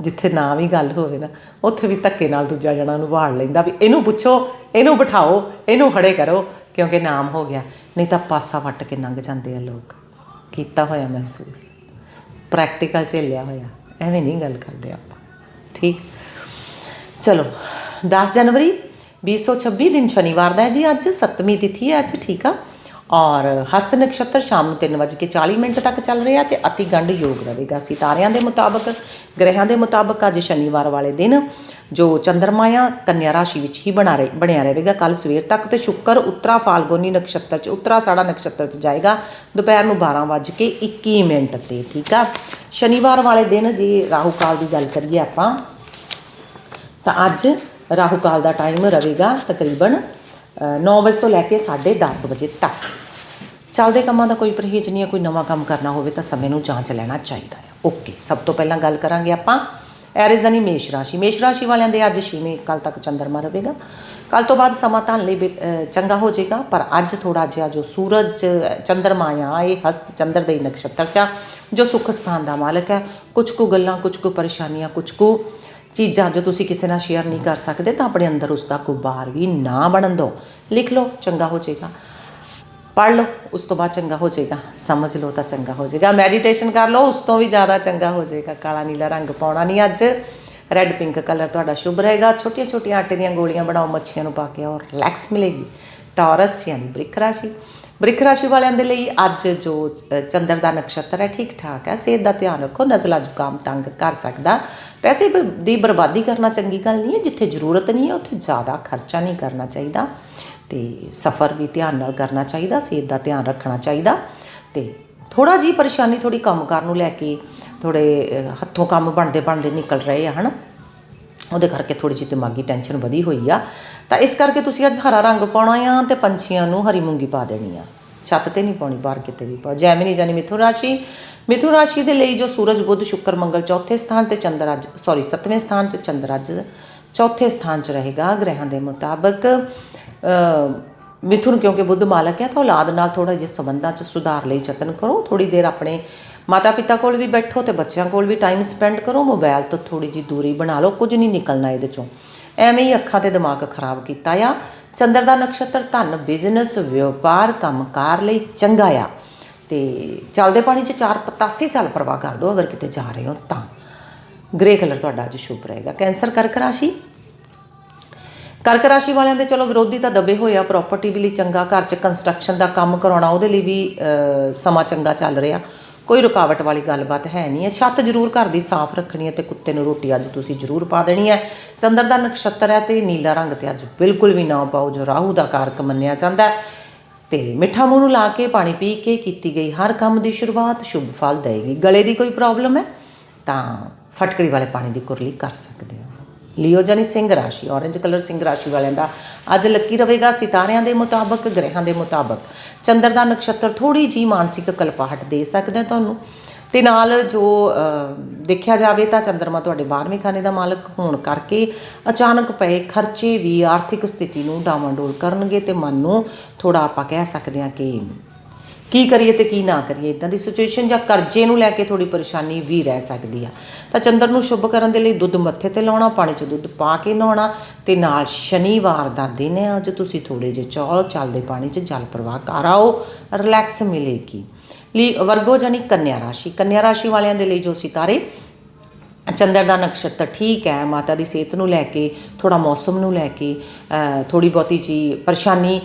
ਜਿੱਥੇ ਨਾ ਵੀ ਗੱਲ ਹੋਵੇ ਨਾ, ਉੱਥੇ ਵੀ ਧੱਕੇ ਨਾਲ ਦੂਜਾ ਜਣਾ ਨੂੰ ਵਾੜ ਲੈਂਦਾ ਵੀ ਇਹਨੂੰ ਪੁੱਛੋ, ਇਹਨੂੰ ਬਿਠਾਓ, ਇਹਨੂੰ ਖੜੇ ਕਰੋ, ਕਿਉਂਕਿ ਨਾਮ ਹੋ ਗਿਆ। ਨਹੀਂ ਤਾਂ ਪਾਸਾ ਵੱਟ ਕੇ ਲੰਘ ਜਾਂਦੇ ਆ ਲੋਕ। ਕੀਤਾ ਹੋਇਆ ਮਹਿਸੂਸ। ਪ੍ਰੈਕਟੀਕਲ ਝੇਲਿਆ ਹੋਇਆ। ਐਵੇਂ ਨਹੀਂ ਗੱਲ ਕਰਦੇ ਆਪਾਂ। ਠੀਕ? ਚਲੋ 10 ਜਨਵਰੀ 2026 ਦਿਨ ਸ਼ਨੀਵਾਰ ਦਾ ਹੈ ਜੀ ਅੱਜ, ਸੱਤਵੀਂ ਤਿਥੀ ਹੈ ਅੱਜ, ਠੀਕ ਆ? ਔਰ ਹਸਤ ਨਕਸ਼ਤਰ ਸ਼ਾਮ ਨੂੰ 3:40 ਮਿੰਟ ਤੱਕ ਚੱਲ ਰਿਹਾ ਤੇ ਅਤੀ ਗੰਡ ਯੋਗ ਰਹੇਗਾ। ਸਿਤਾਰਿਆਂ ਦੇ ਮੁਤਾਬਕ, ਗ੍ਰਹਿਆਂ ਦੇ ਮੁਤਾਬਕ ਅੱਜ ਸ਼ਨੀਵਾਰ ਵਾਲੇ ਦਿਨ ਜੋ ਚੰਦਰਮਾ ਆ ਕੰਨਿਆ ਰਾਸ਼ੀ ਵਿੱਚ ਹੀ ਬਣਾ ਰਹੇ ਬਣਿਆ ਰਹੇਗਾ। ਕੱਲ ਸਵੇਰ ਤੱਕ ਤੇ ਸ਼ੁੱਕਰ ਉੱਤਰਾ ਫਾਲਗੁਨੀ ਨਕਸ਼ਤਰ ਚ, ਉੱਤਰਾ ਸਾੜਾ ਨਕਸ਼ਤਰ ਚ ਜਾਏਗਾ। ਦੁਪਹਿਰ ਨੂੰ 12:21 ਮਿੰਟ ਤੇ, ਠੀਕ ਆ? ਸ਼ਨੀਵਾਰ ਵਾਲੇ ਦਿਨ ਜੇ ਰਾਹੂ ਕਾਲ ਦੀ ਗੱਲ ਕਰੀਏ ਆਪਾਂ, ਤਾਂ ਅੱਜ ਰਾਹੂ ਕਾਲ ਦਾ ਟਾਈਮ ਰਹੇਗਾ ਤਕਰੀਬਨ 9 ਵਜੇ ਤੋਂ ਲੈ ਕੇ 10:30 ਵਜੇ ਤੱਕ। ਚੱਲਦੇ ਕੰਮਾਂ ਦਾ ਕੋਈ ਪਰਹੇਜ਼ ਨਹੀਂ ਹੈ ਕੋਈ ਨਵਾਂ ਕੰਮ ਕਰਨਾ ਹੋਵੇ ਤਾਂ ਸਮੇਂ ਨੂੰ ਜਾਂਚ ਲੈਣਾ ਚਾਹੀਦਾ ਹੈ। ਓਕੇ ਸਭ ਤੋਂ ਪਹਿਲਾਂ ਗੱਲ ਕਰਾਂਗੇ ਆਪਾਂ। ਐਰੀਜ਼ ਯਾਨੀ ਮੇਸ਼ ਰਾਸ਼ੀ। ਮੇਸ਼ ਰਾਸ਼ੀ ਵਾਲਿਆਂ ਦੇ ਅੱਜ ਛੇਵੇਂ ਕੱਲ ਤੱਕ ਚੰਦਰਮਾ ਰਹੇਗਾ। ਕੱਲ ਤੋਂ ਬਾਅਦ ਸਮਾਂ ਧਨ ਲਈ ਚੰਗਾ ਹੋ ਜਾਏਗਾ ਪਰ ਅੱਜ ਥੋੜਾ ਜਿਹਾ ਜੋ ਸੂਰਜ ਚੰਦਰਮਾ ਆ ਇਹ ਹਸਤ ਚੰਦਰ ਦੇ ਨਕਸ਼ਤਰ ਚ ਆ, ਜੋ ਸੁੱਖ ਸਥਾਨ ਦਾ ਮਾਲਕ ਹੈ। ਕੁਝ ਕੁ ਗੱਲਾਂ ਕੁਝ ਕੁ ਪਰੇਸ਼ਾਨੀਆਂ ਕੁਝ ਕੁ ਚੀਜ਼ਾਂ ਜੋ ਤੁਸੀਂ ਕਿਸੇ ਨਾਲ ਸ਼ੇਅਰ ਨਹੀਂ ਕਰ ਸਕਦੇ, ਤਾਂ ਆਪਣੇ ਅੰਦਰ ਉਸ ਦਾ ਗੁਬਾਰ ਵੀ ਨਾ ਬਣਨ ਦਿਓ। ਲਿਖ ਲਓ, ਚੰਗਾ ਹੋ ਜਾਏਗਾ। ਪੜ੍ਹ ਲਓ, ਉਸ ਤੋਂ ਬਾਅਦ ਚੰਗਾ ਹੋ ਜਾਏਗਾ। ਸਮਝ ਲਓ ਤਾਂ ਚੰਗਾ ਹੋ ਜਾਏਗਾ। ਮੈਡੀਟੇਸ਼ਨ ਕਰ ਲਓ, ਉਸ ਤੋਂ ਵੀ ਜ਼ਿਆਦਾ ਚੰਗਾ ਹੋ ਜਾਏਗਾ। ਕਾਲਾ ਨੀਲਾ ਰੰਗ ਪਾਉਣਾ ਨਹੀਂ ਅੱਜ। ਰੈੱਡ ਪਿੰਕ ਕਲਰ ਤੁਹਾਡਾ ਸ਼ੁਭ ਰਹੇਗਾ। ਛੋਟੀਆਂ ਛੋਟੀਆਂ ਆਟੇ ਦੀਆਂ ਗੋਲੀਆਂ ਬਣਾਓ, ਮੱਛੀਆਂ ਨੂੰ ਪਾ ਕੇ ਔਰ ਰਿਲੈਕਸ ਮਿਲੇਗੀ। ਟੌਰਸ ਯਾਨੀ ਬ੍ਰਿਖ ਰਾਸ਼ੀ। ਬ੍ਰਿਖ ਰਾਸ਼ੀ ਵਾਲਿਆਂ ਦੇ ਲਈ ਅੱਜ ਜੋ ਚੰਦਰ ਦਾ ਨਕਸ਼ਤਰ ਹੈ ਠੀਕ ਠਾਕ ਹੈ। ਸਿਹਤ ਦਾ ਧਿਆਨ ਰੱਖੋ ਨਜ਼ਲਾ ਜ਼ੁਕਾਮ ਤੰਗ ਕਰ ਸਕਦਾ। ਪੈਸੇ ਬ- ਦੀ ਬਰਬਾਦੀ ਕਰਨਾ ਚੰਗੀ ਗੱਲ ਨਹੀਂ ਹੈ, ਜਿੱਥੇ ਜ਼ਰੂਰਤ ਨਹੀਂ ਹੈ, ਉੱਥੇ ਜ਼ਿਆਦਾ ਖਰਚਾ ਨਹੀਂ ਕਰਨਾ ਚਾਹੀਦਾ ਤੇ ਸਫ਼ਰ ਵੀ ਧਿਆਨ ਨਾਲ ਕਰਨਾ ਚਾਹੀਦਾ, ਸਿਹਤ ਦਾ ਧਿਆਨ ਰੱਖਣਾ ਚਾਹੀਦਾ ਤੇ ਥੋੜਾ ਜੀ ਪਰੇਸ਼ਾਨੀ ਥੋੜੀ ਕੰਮਕਾਰ ਨੂੰ ਲੈ ਕੇ ਥੋੜੇ ਹੱਥੋਂ ਕੰਮ ਬਣਦੇ ਬਣਦੇ ਨਿਕਲ ਰਹੇ ਆ, ਹਨਾ? ਉਹਦੇ ਕਰਕੇ ਥੋੜੀ ਜਿਹੀ ਦਿਮਾਗੀ ਟੈਨਸ਼ਨ ਵਧੀ ਹੋਈ ਆ। ਤਾਂ ਇਸ ਕਰਕੇ ਤੁਸੀਂ ਅੱਜ ਹਰਾ ਰੰਗ ਪਾਉਣਾ ਆ ਤੇ ਪੰਛੀਆਂ ਨੂੰ ਹਰੀ ਮੂੰਗੀ ਪਾ ਦੇਣੀ ਆ। ਛੱਤ ਤੇ ਨਹੀਂ ਪਾਉਣੀ, ਬਾਹਰ ਕਿਤੇ ਵੀ ਪਾ ਜੈਮਿਨੀ ਜਾਨੀ ਮਿਥੁਨ ਰਾਸ਼ੀ ਮਿਥੁਨ ਰਾਸ਼ੀ ਦੇ ਲਈ ਜੋ ਸੂਰਜ, ਬੁੱਧ, ਸ਼ੁੱਕਰ, ਮੰਗਲ ਚੌਥੇ ਸਥਾਨ ਤੇ ਚੰਦਰ ਅੱਜ ਸੌਰੀ ਸੱਤਵੇਂ ਸਥਾਨ 'ਚ ਚੰਦਰ ਅੱਜ ਚੌਥੇ ਸਥਾਨ 'ਚ ਰਹੇਗਾ। ਗ੍ਰਹਿਾਂ ਦੇ ਮੁਤਾਬਕ ਮਿਥੁਨ ਕਿਉਂਕਿ ਬੁੱਧ ਮਾਲਕ ਹੈ, ਤਾਂ ਔਲਾਦ ਨਾਲ ਥੋੜਾ ਜਿਹਾ ਸੰਬੰਧਾਂ 'ਚ ਸੁਧਾਰ ਲਈ ਯਤਨ ਕਰੋ। ਥੋੜੀ ਦੇਰ ਆਪਣੇ ਮਾਤਾ ਪਿਤਾ ਕੋਲ ਵੀ ਬੈਠੋ ਤੇ ਬੱਚਿਆਂ ਕੋਲ ਵੀ ਟਾਈਮ ਸਪੈਂਡ ਕਰੋ। ਮੋਬਾਈਲ ਤੋਂ ਥੋੜੀ ਜੀ ਦੂਰੀ ਬਣਾ ਲਓ, ਕੁਝ ਨਹੀਂ ਨਿਕਲਣਾ ਇਹਦੇ ਚੋਂ। ਐਵੇਂ ਹੀ ਅੱਖਾਂ ਤੇ ਦਿਮਾਗ ਖਰਾਬ ਕੀਤਾ ਆ। ਚੰਦਰ ਦਾ ਨਕਸ਼ਤਰ, ਧਨ ਬਿਜ਼ਨਸ ਵਪਾਰ, ਕੰਮਕਾਰ ਲਈ ਚੰਗਾ ਆ। ਤੇ ਚੱਲਦੇ ਪਾਣੀ 'ਚ ਚਾਰ ਪਤਾਸੇ ਚੱਲ ਪ੍ਰਵਾਹ ਕਰ ਦਿਓ ਅਗਰ ਕਿਤੇ ਜਾ ਰਹੇ ਹੋ ਤਾਂ। ਗ੍ਰੇ ਕਲਰ ਤੁਹਾਡਾ ਅੱਜ ਸ਼ੁਭ ਰਹੇਗਾ। ਕੈਂਸਰ ਕਰਕ ਰਾਸ਼ੀ? ਕਰਕ ਰਾਸ਼ੀ ਵਾਲਿਆਂ ਦੇ ਚਲੋ ਵਿਰੋਧੀ ਤਾਂ ਦਬੇ ਹੋਏ ਆ ਪ੍ਰਾਪਰਟੀ ਵੀ ਲਈ ਚੰਗਾ ਘਰ 'ਚ ਕੰਸਟਰਕਸ਼ਨ ਦਾ ਕੰਮ ਕਰਾਉਣਾ, ਉਹਦੇ ਲਈ ਵੀ ਸਮਾਂ ਚੰਗਾ ਚੱਲ ਰਿਹਾ। ਕੋਈ ਰੁਕਾਵਟ ਵਾਲੀ ਗੱਲਬਾਤ ਹੈ ਨਹੀਂ ਹੈ। ਛੱਤ ਜ਼ਰੂਰ ਘਰ ਦੀ ਸਾਫ਼ ਰੱਖਣੀ ਹੈ ਤੇ ਕੁੱਤੇ ਨੂੰ ਰੋਟੀ ਅੱਜ ਤੁਸੀਂ ਜ਼ਰੂਰ ਪਾ ਦੇਣੀ ਹੈ। ਚੰਦਰ ਦਾ ਨਕਸ਼ਤਰ ਹੈ ਤੇ ਨੀਲਾ ਰੰਗ ਤੇ ਅੱਜ ਬਿਲਕੁਲ ਵੀ ਨਾ ਪਾਓ ਜੋ ਰਾਹੂ ਦਾ ਕਾਰਕ ਮੰਨਿਆ ਜਾਂਦਾ ਹੈ। ਤੇ ਮਿੱਠਾ ਮੂੰਹ ਨੂੰ ਲਾ ਕੇ ਪਾਣੀ ਪੀ ਕੇ ਕੀਤੀ ਗਈ ਹਰ ਕੰਮ ਦੀ ਸ਼ੁਰੂਆਤ ਸ਼ੁਭ ਫਲ ਦੇਵੇਗੀ ਗਲੇ ਦੀ ਕੋਈ ਪ੍ਰੋਬਲਮ ਹੈ ਤਾਂ ਫਟਕੜੀ ਵਾਲੇ ਪਾਣੀ ਦੀ ਕੁਰਲੀ ਕਰ ਸਕਦੇ ਹੋ। ਲਿਓ ਜਾਨੀ ਸਿੰਘ ਰਾਸ਼ੀ, orange ਕਲਰ ਸਿੰਘ ਰਾਸ਼ੀ ਵਾਲਿਆਂ ਦਾ ਅੱਜ ਲੱਕੀ ਰਹੇਗਾ ਸਿਤਾਰਿਆਂ ਦੇ ਮੁਤਾਬਕ, ਗ੍ਰਹਿਾਂ ਦੇ ਮੁਤਾਬਕ। ਚੰਦਰ ਦਾ ਨਕਸ਼ਤਰ ਥੋੜੀ ਜੀ ਮਾਨਸਿਕ ਕਲਪਾਹਟ ਦੇ ਸਕਦਾ ਤੁਹਾਨੂੰ। ਤੇ ਨਾਲ ਜੋ ਦੇਖਿਆ ਜਾਵੇ ਤਾਂ ਚੰਦਰਮਾ ਤੁਹਾਡੇ 12ਵੇਂ ਖਾਨੇ ਦਾ ਮਾਲਕ ਹੋਣ ਕਰਕੇ ਅਚਾਨਕ ਪਏ ਖਰਚੇ ਵੀ ਆਰਥਿਕ ਸਥਿਤੀ ਨੂੰ ਡਾਵਾਂਡੋਲ ਕਰਨਗੇ ਤੇ ਮਨ ਨੂੰ ਥੋੜਾ ਆਪਾਂ ਕਹਿ ਸਕਦੇ ਹਾਂ ਕਿ ਕੀ ਕਰੀਏ ਤੇ ਕੀ ਨਾ ਕਰੀਏ ਇਦਾਂ ਦੀ ਸਿਚੁਏਸ਼ਨ ਜਾਂ ਕਰਜ਼ੇ ਨੂੰ ਲੈ ਕੇ ਥੋੜੀ ਪਰੇਸ਼ਾਨੀ ਵੀ ਰਹਿ ਸਕਦੀ ਆ। ਤਾਂ ਚੰਦਰ ਨੂੰ ਸ਼ੁਭ ਕਰਨ ਦੇ ਲਈ ਦੁੱਧ ਮੱਥੇ ਤੇ ਲਾਉਣਾ, ਪਾਣੀ 'ਚ ਦੁੱਧ ਪਾ ਕੇ ਨਹਾਉਣਾ ਤੇ ਨਾਲ ਸ਼ਨੀਵਾਰ ਦਾ ਦਿਨ ਹੈ ਅੱਜ ਤੁਸੀਂ ਥੋੜੇ ਜਿਹੇ ਚੌਲ ਚੱਲਦੇ ਪਾਣੀ 'ਚ ਜਲ ਪ੍ਰਵਾਹ ਕਰ ਆਓ ਰਿਲੈਕਸ ਮਿਲੇਗੀ। ਲਈ ਵਰਗੋ ਜਾਨੀ ਕੰਨਿਆ ਰਾਸ਼ੀ। ਕੰਨਿਆ ਰਾਸ਼ੀ ਵਾਲਿਆਂ ਦੇ ਲਈ ਜੋ ਸਿਤਾਰੇ, ਚੰਦਰ ਦਾ ਨਕਸ਼ਤਰ ਠੀਕ ਹੈ, ਮਾਤਾ ਦੀ ਸਿਹਤ ਨੂੰ ਲੈ ਕੇ ਥੋੜਾ ਮੌਸਮ ਨੂੰ ਲੈ ਕੇ ਥੋੜੀ ਬਹੁਤੀ ਜੀ ਪਰੇਸ਼ਾਨੀ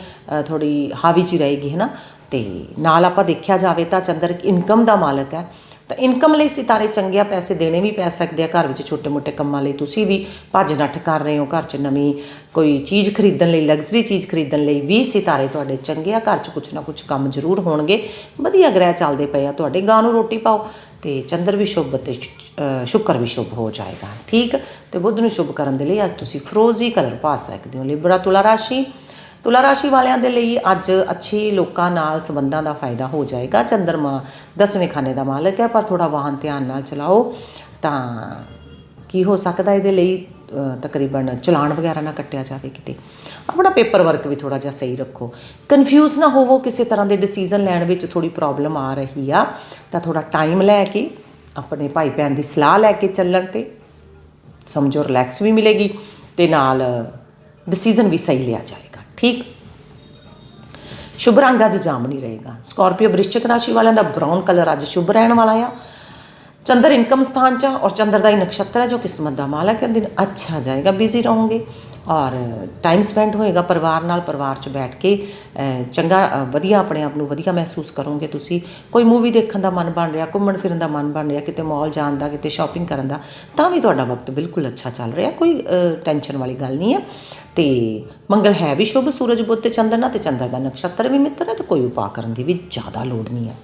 ਥੋੜੀ ਹਾਵੀ ਚ ਰਹੇਗੀ, ਹੈ ਨਾ? ਤੇ ਨਾਲ ਆਪਾਂ ਦੇਖਿਆ ਜਾਵੇ ਤਾਂ ਚੰਦਰ ਇਨਕਮ ਦਾ ਮਾਲਕ ਹੈ। ਤਾਂ ਇਨਕਮ ਲਈ ਸਿਤਾਰੇ ਚੰਗੇ ਆ, ਪੈਸੇ ਦੇਣੇ ਵੀ ਪੈ ਸਕਦੇ ਆ। ਘਰ ਵਿੱਚ ਛੋਟੇ-ਮੋਟੇ ਕੰਮਾਂ ਲਈ ਤੁਸੀਂ ਵੀ ਭੱਜ ਨੱਠ ਕਰ ਰਹੇ ਹੋ। ਘਰ 'ਚ ਨਵੀਂ ਕੋਈ ਚੀਜ਼ ਖਰੀਦਣ ਲਈ ਲਗਜ਼ਰੀ ਚੀਜ਼ ਖਰੀਦਣ ਲਈ ਵੀ ਸਿਤਾਰੇ ਤੁਹਾਡੇ ਚੰਗੇ ਆ। ਘਰ 'ਚ ਕੁਝ ਨਾ ਕੁਝ ਕੰਮ ਜ਼ਰੂਰ ਹੋਣਗੇ। ਵਧੀਆ ਗ੍ਰਹਿ ਚੱਲਦੇ ਪਏ ਆ। ਤੁਹਾਡੇ ਗਾਂ ਨੂੰ ਰੋਟੀ ਪਾਓ ਤੇ ਚੰਦਰ ਵੀ ਸ਼ੁਭ ਤੇ ਸ਼ੁ- ਸ਼ੁਕਰ ਵੀ ਸ਼ੁਭ ਹੋ ਜਾਏਗਾ। ਠੀਕ? ਤੇ ਬੁੱਧ ਨੂੰ ਸ਼ੁਭ ਕਰਨ ਦੇ ਲਈ ਅੱਜ ਤੁਸੀਂ ਫਰੋਜ਼ੀ ਕਲਰ ਪਾ ਸਕਦੇ ਹੋ। ਲਿਬਰਾ ਤੁਲਾ ਰਾਸ਼ੀ ਤੁਲਾ ਰਾਸ਼ੀ ਵਾਲਿਆਂ ਦੇ ਲਈ ਅੱਜ ਅੱਛੇ ਲੋਕਾਂ ਨਾਲ ਸੰਬੰਧਾਂ ਦਾ ਫਾਇਦਾ ਹੋ ਜਾਏਗਾ। ਚੰਦਰਮਾ ਦਸਵੇਂ ਖਾਨੇ ਦਾ ਮਾਲਕ ਹੈ, ਪਰ ਥੋੜਾ ਵਾਹਨ ਧਿਆਨ ਨਾਲ ਚਲਾਓ। ਤਾਂ ਕੀ ਹੋ ਸਕਦਾ ਇਹਦੇ ਲਈ? ਤਕਰੀਬਨ ਚਲਾਨ ਵਗੈਰਾ ਨਾ ਕੱਟਿਆ ਜਾਵੇ ਕਿਤੇ। ਆਪਣਾ ਪੇਪਰ ਵਰਕ ਵੀ ਥੋੜਾ ਜਿਹਾ ਸਹੀ ਰੱਖੋ। ਕਨਫਿਊਜ਼ ਨਾ ਹੋਵੋ, ਕਿਸੇ ਤਰ੍ਹਾਂ ਦੇ ਡਿਸੀਜਨ ਲੈਣ ਵਿੱਚ ਥੋੜੀ ਪ੍ਰੋਬਲਮ ਆ ਰਹੀ ਆ। ਤਾਂ ਥੋੜਾ ਟਾਈਮ ਲੈ ਕੇ, ਆਪਣੇ ਭਾਈ ਭੈਣ ਦੀ ਸਲਾਹ ਲੈ ਕੇ ਚੱਲਣ ਤੇ ਸਮਝੋ ਰਿਲੈਕਸ ਵੀ ਮਿਲੇਗੀ ਤੇ ਨਾਲ ਡਿਸੀਜਨ ਵੀ ਸਹੀ ਲਿਆ ਜਾਏਗਾ। ਠੀਕ? ਸ਼ੁਭ ਰੰਗ ਅੱਜ ਜਾਮਨੀ ਰਹੇਗਾ। ਸਕਾਰਪੀਓ ਵ੍ਰਿਸ਼ਚਿਕ ਰਾਸ਼ੀ ਵਾਲਿਆਂ ਦਾ ਬ੍ਰਾਊਨ ਕਲਰ ਅੱਜ ਸ਼ੁਭ ਰਹਿਣ ਵਾਲਾ ਆ। ਚੰਦਰ ਇਨਕਮ ਸਥਾਨ ਚ ਆ ਔਰ ਚੰਦਰ ਦਾ ਹੀ ਨਕਸ਼ਤਰ ਹੈ ਜੋ ਕਿਸਮਤ ਦਾ ਮਾਲਕ ਹੈ। ਦਿਨ ਅੱਛਾ ਜਾਏਗਾ ਬਿਜ਼ੀ ਰਹੋਗੇ। ਔਰ ਟਾਈਮ ਸਪੈਂਡ ਹੋਏਗਾ ਪਰਿਵਾਰ ਨਾਲ, ਪਰਿਵਾਰ ਚ ਬੈਠ ਕੇ ਚੰਗਾ ਵਧੀਆ ਆਪਣੇ ਆਪ ਨੂੰ ਵਧੀਆ ਮਹਿਸੂਸ ਕਰੋਗੇ ਤੁਸੀਂ। ਕੋਈ ਮੂਵੀ ਦੇਖਣ ਦਾ ਮਨ ਬਣ ਰਿਹਾ, ਘੁੰਮਣ ਫਿਰਨ ਦਾ ਮਨ ਬਣ ਰਿਹਾ, ਕਿਤੇ ਮਾਲ ਜਾਣ ਦਾ, ਕਿਤੇ ਸ਼ਾਪਿੰਗ ਕਰਨ ਦਾ, ਤਾਂ ਵੀ ਤੁਹਾਡਾ ਵਕਤ ਬਿਲਕੁਲ ਅੱਛਾ ਚੱਲ ਰਿਹਾ। ਕੋਈ ਟੈਨਸ਼ਨ ਵਾਲੀ ਗੱਲ ਨਹੀਂ ਹੈ। ਤੇ ਮੰਗਲ ਹੈ ਵੀ ਸ਼ੁਭ, ਸੂਰਜ, ਬੁੱਧ ਤੇ ਚੰਦਰ ਨਾਲ ਤੇ ਚੰਦਰ ਦਾ ਨਕਸ਼ਤਰ ਵੀ ਮਿੱਤਰ ਹੈ, ਤੇ ਕੋਈ ਉਪਾਅ ਕਰਨ ਦੀ ਵੀ ਜ਼ਿਆਦਾ ਲੋੜ ਨਹੀਂ ਹੈ।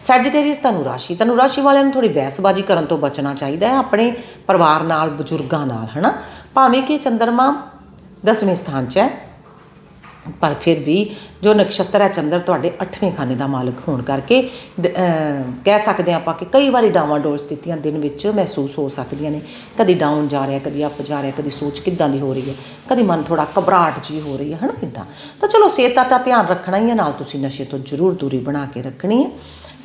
ਸੈਜੀਟੇਰੀਅਸ ਧਨੁ ਰਾਸ਼ੀ ਧਨੁ ਰਾਸ਼ੀ ਵਾਲਿਆਂ ਨੂੰ ਥੋੜੀ ਬਹਿਸਬਾਜ਼ੀ ਕਰਨ ਤੋਂ ਬਚਣਾ ਚਾਹੀਦਾ ਹੈ, ਆਪਣੇ ਪਰਿਵਾਰ ਨਾਲ, ਬਜ਼ੁਰਗਾਂ ਨਾਲ, ਹਨਾ? ਭਾਵੇਂ ਕਿ ਚੰਦਰਮਾ ਦਸਵੇਂ ਸਥਾਨ 'ਚ ਹੈ, ਪਰ ਫਿਰ ਵੀ ਜੋ ਨਕਸ਼ਤਰ ਹੈ ਚੰਦਰ ਤੁਹਾਡੇ 8ਵੇਂ ਖਾਨੇ ਦਾ ਮਾਲਕ ਹੋਣ ਕਰਕੇ ਡ- ਕਹਿ ਸਕਦੇ ਹਾਂ ਆਪਾਂ ਕਿ ਕਈ ਵਾਰੀ ਡਾਵਾਂ ਡੋਲ ਸਥਿਤੀਆਂ ਦਿਨ ਵਿੱਚ ਮਹਿਸੂਸ ਹੋ ਸਕਦੀਆਂ ਨੇ। ਕਦੀ ਡਾਊਨ ਜਾ ਰਿਹਾ, ਕਦੀ ਅਪ ਜਾ ਰਿਹਾ, ਕਦੀ ਸੋਚ ਕਿੱਦਾਂ ਦੀ ਹੋ ਰਹੀ ਹੈ, ਕਦੀ ਮਨ ਥੋੜਾ ਘਬਰਾਹਟ ਜੀ ਹੋ ਰਹੀ ਹੈ, ਹਨਾ ਕਿੱਦਾਂ ਤਾਂ ਚਲੋ ਸਿਹਤ ਦਾ ਧਿਆਨ ਰੱਖਣਾ ਹੀ ਹੈ, ਨਾਲ ਤੁਸੀਂ ਨਸ਼ੇ ਤੋਂ ਜ਼ਰੂਰ ਦੂਰੀ ਬਣਾ ਕੇ ਰੱਖਣੀ ਹੈ।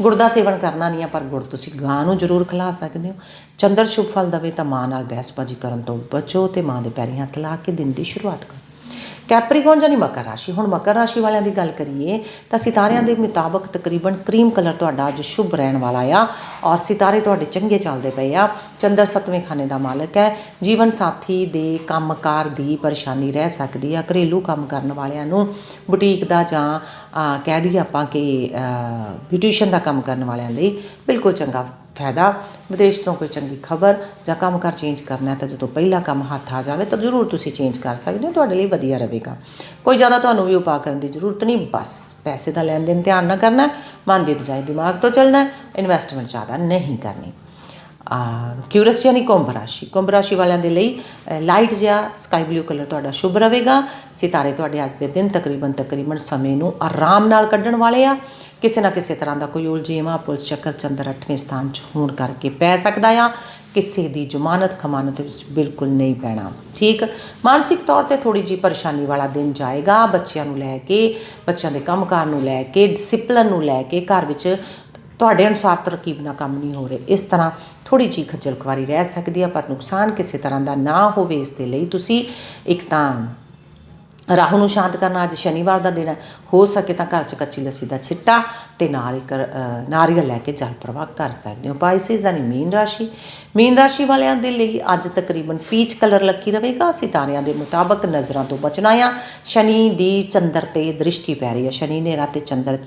ਗੁੜ ਦਾ ਸੇਵਨ ਕਰਨਾ ਨਹੀਂ ਹੈ ਪਰ ਗੁੜ ਤੁਸੀਂ ਗਾਂ ਨੂੰ ਜ਼ਰੂਰ ਖਿਲਾ ਸਕਦੇ ਹੋ। ਚੰਦਰ ਸ਼ੁਭ ਫਲ ਦਵੇ ਤਾਂ ਮਾਂ ਨਾਲ ਬਹਿਸਬਾਜ਼ੀ ਕਰਨ ਤੋਂ ਬਚੋ ਤੇ ਮਾਂ ਦੇ ਪੈਰੀਂ ਹੱਥ ਲਾ ਕੇ ਦਿਨ ਦੀ ਸ਼ੁਰੂਆਤ ਕਰੋ। ਕੈਪਰੀਕੌਨ ਜਾਨੀ ਮਕਰ ਰਾਸ਼ੀ। ਹੁਣ ਮਕਰ ਰਾਸ਼ੀ ਵਾਲਿਆਂ ਦੀ ਗੱਲ ਕਰੀਏ, ਤਾਂ ਸਿਤਾਰਿਆਂ ਦੇ ਮੁਤਾਬਕ ਤਕਰੀਬਨ ਕਰੀਮ ਕਲਰ ਤੁਹਾਡਾ ਅੱਜ ਸ਼ੁਭ ਰਹਿਣ ਵਾਲਾ ਆ ਔਰ ਸਿਤਾਰੇ ਤੁਹਾਡੇ ਚੰਗੇ ਚੱਲਦੇ ਪਏ ਆ। ਚੰਦਰ ਸਤਵੇਂ ਖਾਨੇ ਦਾ ਮਾਲਕ ਹੈ। ਜੀਵਨ ਸਾਥੀ ਦੇ ਕੰਮਕਾਰ ਦੀ ਪਰੇਸ਼ਾਨੀ ਰਹਿ ਸਕਦੀ ਆ। ਘਰੇਲੂ ਕੰਮ ਕਰਨ ਵਾਲਿਆਂ ਨੂੰ ਬੁਟੀਕ ਦਾ ਜਾਂ ਕਹਿ ਦਈਏ ਆਪਾਂ ਕਿ ਬਿਊਟੀਸ਼ੀਅਨ ਦਾ ਕੰਮ ਕਰਨ ਵਾਲਿਆਂ ਲਈ ਬਿਲਕੁਲ ਚੰਗਾ ਫਾਇਦਾ। ਵਿਦੇਸ਼ ਤੋਂ ਕੋਈ ਚੰਗੀ ਖਬਰ ਜਾਂ ਕੰਮ ਕਰ ਚੇਂਜ ਕਰਨਾ ਤਾਂ ਜਦੋਂ ਪਹਿਲਾ ਕੰਮ ਹੱਥ ਆ ਜਾਵੇ ਤਾਂ ਜ਼ਰੂਰ ਤੁਸੀਂ ਚੇਂਜ ਕਰ ਸਕਦੇ ਹੋ, ਤੁਹਾਡੇ ਲਈ ਵਧੀਆ ਰਹੇਗਾ। ਕੋਈ ਜ਼ਿਆਦਾ ਤੁਹਾਨੂੰ ਵੀ ਉਪਾਅ ਕਰਨ ਦੀ ਜ਼ਰੂਰਤ ਨਹੀਂ, ਬਸ ਪੈਸੇ ਦਾ ਲੈਣ ਦੇਣ ਧਿਆਨ ਨਾ ਕਰਨਾ ਮਨ ਦੀ ਬਜਾਏ ਦਿਮਾਗ ਤੋਂ ਚੱਲਣਾ ਇਨਵੈਸਟਮੈਂਟ ਜ਼ਿਆਦਾ ਨਹੀਂ ਕਰਨੀ। ਕਿਊਰਸ ਯਾਨੀ ਕੁੰਭ ਰਾਸ਼ੀ। ਕੁੰਭ ਰਾਸ਼ੀ ਵਾਲਿਆਂ ਦੇ ਲਈ ਲਾਈਟ ਜਿਹਾ ਸਕਾਈ ਬਲੂ ਕਲਰ ਤੁਹਾਡਾ ਸ਼ੁਭ ਰਹੇਗਾ। ਸਿਤਾਰੇ ਤੁਹਾਡੇ ਅੱਜ ਦੇ ਦਿਨ ਤਕਰੀਬਨ ਤਕਰੀਬਨ ਸਮੇਂ ਨੂੰ ਆਰਾਮ ਨਾਲ ਕੱਢਣ ਵਾਲੇ ਆ। ਕਿਸੇ ਨਾ ਕਿਸੇ ਤਰ੍ਹਾਂ ਦਾ ਕੋਈ ਉਲਝੇਵਾ ਪੁਲਿਸ ਚੱਕਰ ਚੰਦਰ 8ਵੇਂ ਸਥਾਨ 'ਚ ਹੋਣ ਕਰਕੇ ਪੈ ਸਕਦਾ ਆ। ਕਿਸੇ ਦੀ ਜ਼ਮਾਨਤ ਖਮਾਨਤ ਵਿੱਚ ਬਿਲਕੁਲ ਨਹੀਂ ਪੈਣਾ। ਠੀਕ? ਮਾਨਸਿਕ ਤੌਰ ਤੇ ਥੋੜੀ ਜੀ ਪਰੇਸ਼ਾਨੀ ਵਾਲਾ ਦਿਨ ਜਾਏਗਾ। ਬੱਚਿਆਂ ਨੂੰ ਲੈ ਕੇ, ਬੱਚਿਆਂ ਦੇ ਕੰਮਕਾਰ ਨੂੰ ਲੈ ਕੇ ਡਿਸਪਲਨ ਨੂੰ ਲੈ ਕੇ ਘਰ ਵਿੱਚ ਤੁਹਾਡੇ ਅਨੁਸਾਰ ਤਰਕੀਬ ਨਾਲ ਕੰਮ ਨਹੀਂ ਹੋ ਰਹੇ। ਇਸ ਤਰ੍ਹਾਂ ਥੋੜੀ ਜਿਹੀ ਖੱਜਲ ਖੁਆਰੀ ਰਹਿ ਸਕਦੀ ਹੈ ਪਰ ਨੁਕਸਾਨ ਕਿਸੇ ਤਰ੍ਹਾਂ ਦਾ ਨਾ ਹੋਵੇ ਇਸ ਦੇ ਲਈ ਤੁਸੀਂ ਇੱਕ ਤਾਂ ਰਾਹੂ ਨੂੰ ਸ਼ਾਂਤ ਕਰਨਾ ਅੱਜ ਸ਼ਨੀਵਾਰ ਦਾ ਦਿਨ ਹੈ। ਹੋ ਸਕੇ ਤਾਂ ਘਰ 'ਚ ਕੱਚੀ ਲੱਸੀ ਦਾ ਛਿੱਟਾ ਤੇ ਨਾਲ ਇੱਕ ਨਾਰੀਅਲ ਲੈ ਕੇ ਜਲ ਪ੍ਰਵਾਹ ਕਰ ਸਕਦੇ ਹੋ। ਪਾਈਸਿਸ ਯਾਨੀ ਮੀਨ ਰਾਸ਼ੀ। ਮੀਨ ਰਾਸ਼ੀ ਵਾਲਿਆਂ ਦੇ ਲਈ ਅੱਜ ਤਕਰੀਬਨ ਪੀਚ ਕਲਰ ਲੱਕੀ ਰਹੇਗਾ। ਸਿਤਾਰਿਆਂ ਦੇ ਮੁਤਾਬਕ ਨਜ਼ਰਾਂ ਤੋਂ ਬਚਣਾ ਆ ਸ਼ਨੀ ਦੀ ਚੰਦਰ ਤੇ ਦ੍ਰਿਸ਼ਟੀ ਪੈ ਰਹੀ ਹੈ। ਸ਼ਨੀ ਨੇ ਰਾਤੇ ਚੰਦਰ